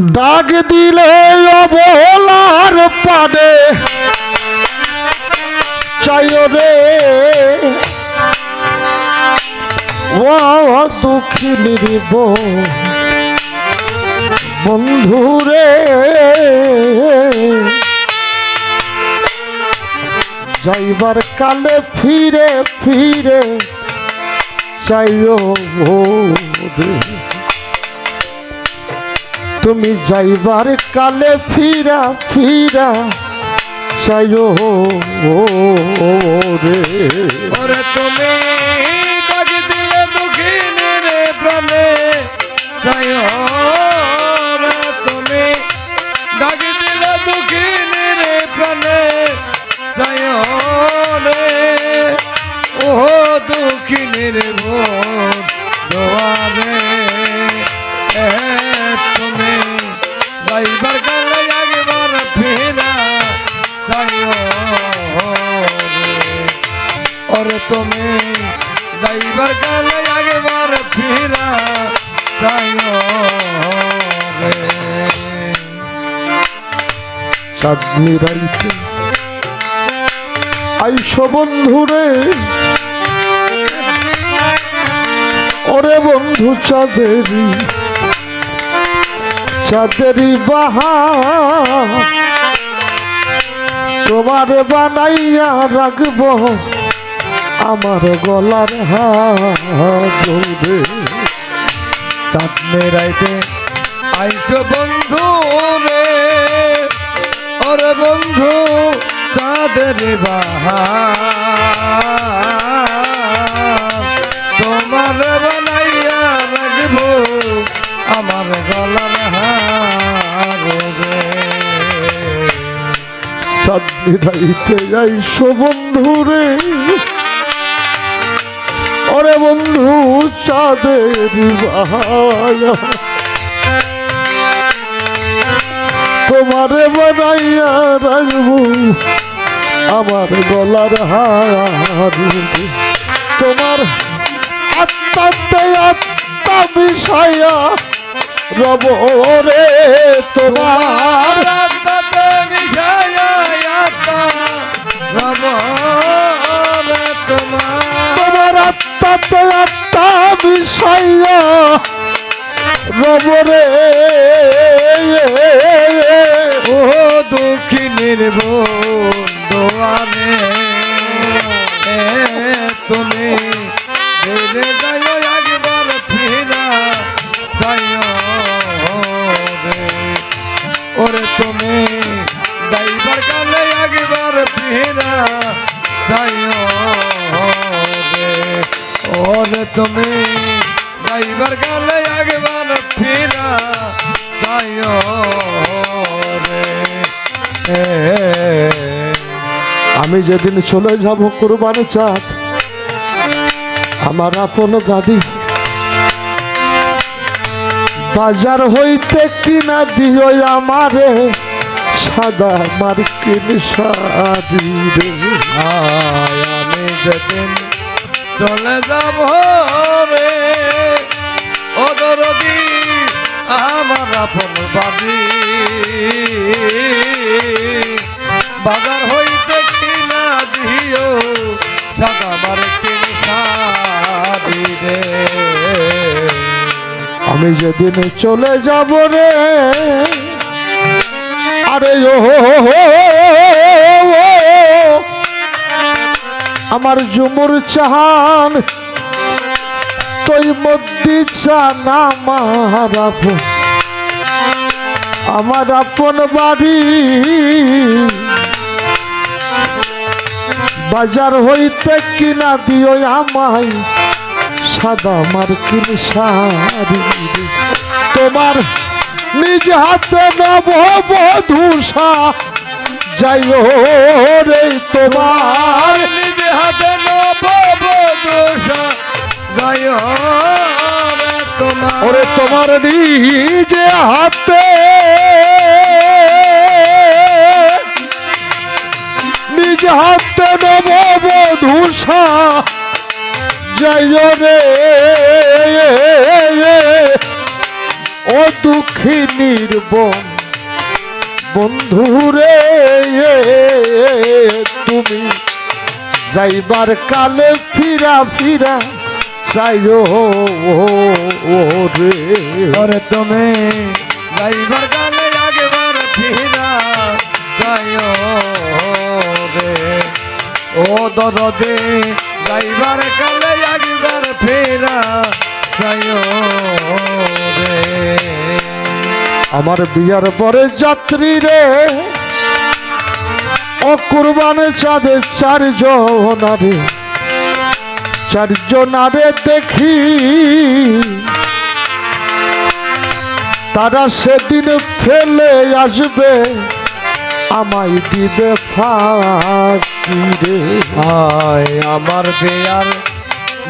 ডাক দিলে অবলার পানে। চাই রে। ও দুঃখিনীর বন্ধু রে। যাইবার কালে ফিরে ফিরে চাইও রে। তুমি যাইবার কালে ফিরা ফিরা চাইও রে তুমি ওরে তুমি যাইবার গেলে একবার ফিরা চাঁদনি রাইতে আইস বন্ধুরে ওরে বন্ধু চাঁদেরি চাঁদেরি বাহা তোমার বানাইয়া রাখব। আমার গলার হারে চাঁদনে রাইতে আইসো বন্ধু রে ওরে বন্ধু, চাঁদের বাহার। তোমার বানাইয়া রাখব আমার গলার রে চাঁদনি রাইতে আইসো বন্ধুরে ওরে বন্ধু চাঁদের বাহায়া তোমারে বানাইয়া আমার গলার হার। তোমার আত্মাতে আত্মা বিষয়া রব রে তোমার দুঃখিনীর আমি যেদিন চলে যাব কুরবানি চাঁদ, আমার আপন গাড়ি বাজার হইতে কিনা দিও আমারে সাদা মার্কিন কিনি রে। আমি যেদিন চলে যাব আমি যেদিন চলে যাব রে, আরে। আমার জুমুর চাহান, তুই মদ্দি চানা আমার আপন আমার আপন বাড়ি বাজার হইতে কিনা দিও আমায় সাদা মার্কিন শাড়ি। তোমার নিজ হাতে নব বধূষা যাইও রে তোমার নিজে হাতে নব গায় রে তোমার। ওরে তোমার নিজে হাতে। নিজ হাতে নব বধূষা যাইও রে ও দুঃখী নির্বন বন্ধুরে, তুমি যাইবার কালে ফিরা ফিরা চাইও রে। ওরে তুমি যাইবার কালে আগেবার ফিরা যাইও রে। ও দরদে, যাইবার কালে আমার বিয়ার পরে যাত্রী রে, অকুরবানে চাঁদে চারজনারে চারজনারে দেখি। তারা সেদিন ফেলে আসবে, আমায় দিবে ফাঁকি রে। আয় আমার বিয়ার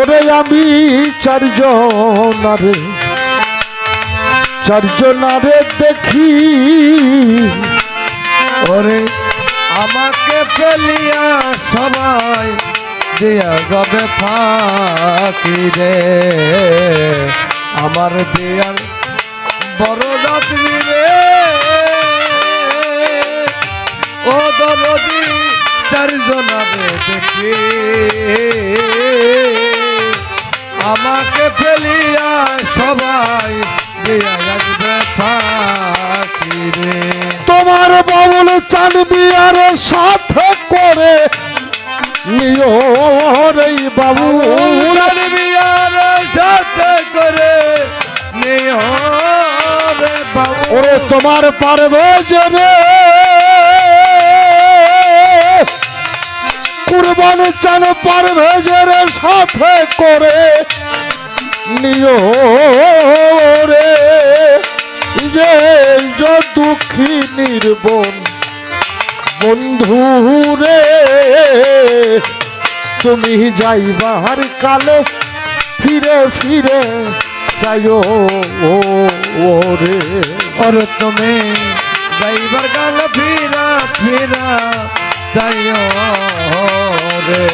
ওরে আমি চারজন আরে চারজন আরে দেখি। ওরে আমাকে ফেলিয়া সবাই দিয়া গবে ফাঁকি রে। আমার বিয়ার বড় যাত্রী রে। ও দরদি, চারজনারে দেখি। আমাকে ফেলিয়া সবাই তোমার বাবুল চান বিয়ারের সাথে করে নিও রে বাবু। উড়ান বিয়ার সাথে করে নিও রে বাবু। ওরে তোমার পারবে যে রে। কুরবান চান পারবে যে রে সাথে করে নিও রে যে যে দুঃখী নির্বন বন্ধু রে তুমি যাইবার কালে ফিরে ফিরে চাইও ও রে और तुम्हें ड्राइवर गाल फिरा फिरा जाइयो रे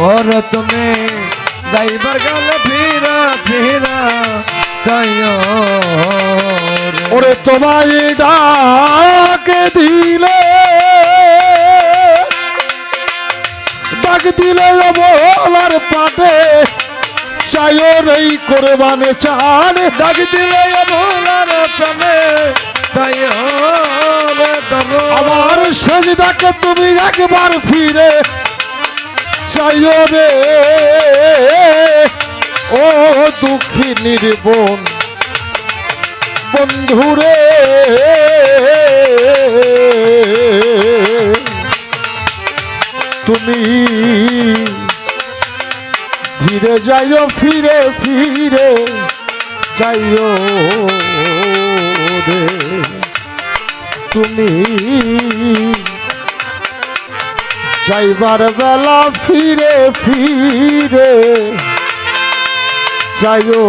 और तुम्हें দাই গেল ফিরা ফিরা ওরে তোমায় ডাক দিলে ডাক দিলে বলার পাটে। চায়র এই কোরবানে চান, ডাক দিলে বলার প্রাণে আমার সেজদাকে তুমি একবার ফিরে চাইও রে ও দুঃখী নির্বন বন্ধুরে। তুমি ফিরে যাইও ফিরে ফিরে যাইও তুমি যাইবার বেলা ফিরে ফিরে। যাইও